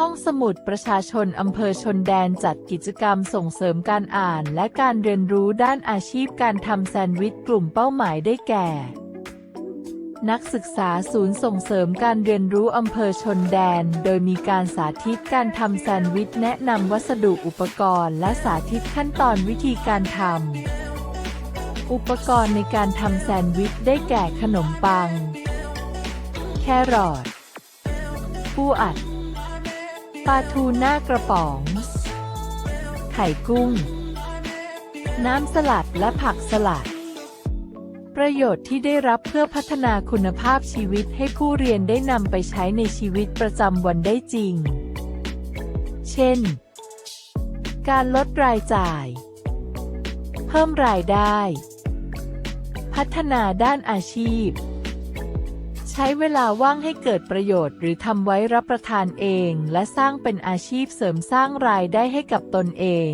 ห้องสมุดประชาชนอำเภอชนแดนจัดกิจกรรมส่งเสริมการอ่านและการเรียนรู้ด้านอาชีพการทำแซนด์วิชกลุ่มเป้าหมายได้แก่ นักศึกษาศูนย์ส่งเสริมการเรียนรู้อำเภอชนแดน โดยมีการสาธิตการทำแซนด์วิชแนะนำวัสดุอุปกรณ์และสาธิตขั้นตอนวิธีการทำอุปกรณ์ในการทำแซนด์วิชได้แก่ขนมปัง แครอทปูอัด ปลาทูน่ากระป๋อง ไข่กุ้ง น้ำสลัดและผักสลัด ประโยชน์ที่ได้รับเพื่อพัฒนาคุณภาพชีวิตให้ผู้เรียนได้นำไปใช้ในชีวิตประจำวันได้จริง เช่น การลดรายจ่าย เพิ่มรายได้ พัฒนาด้านอาชีพ ใช้เวลาว่างให้เกิดประโยชน์หรือทำไว้รับประทานเอง และสร้างเป็นอาชีพเสริมสร้างรายได้ให้กับตนเอง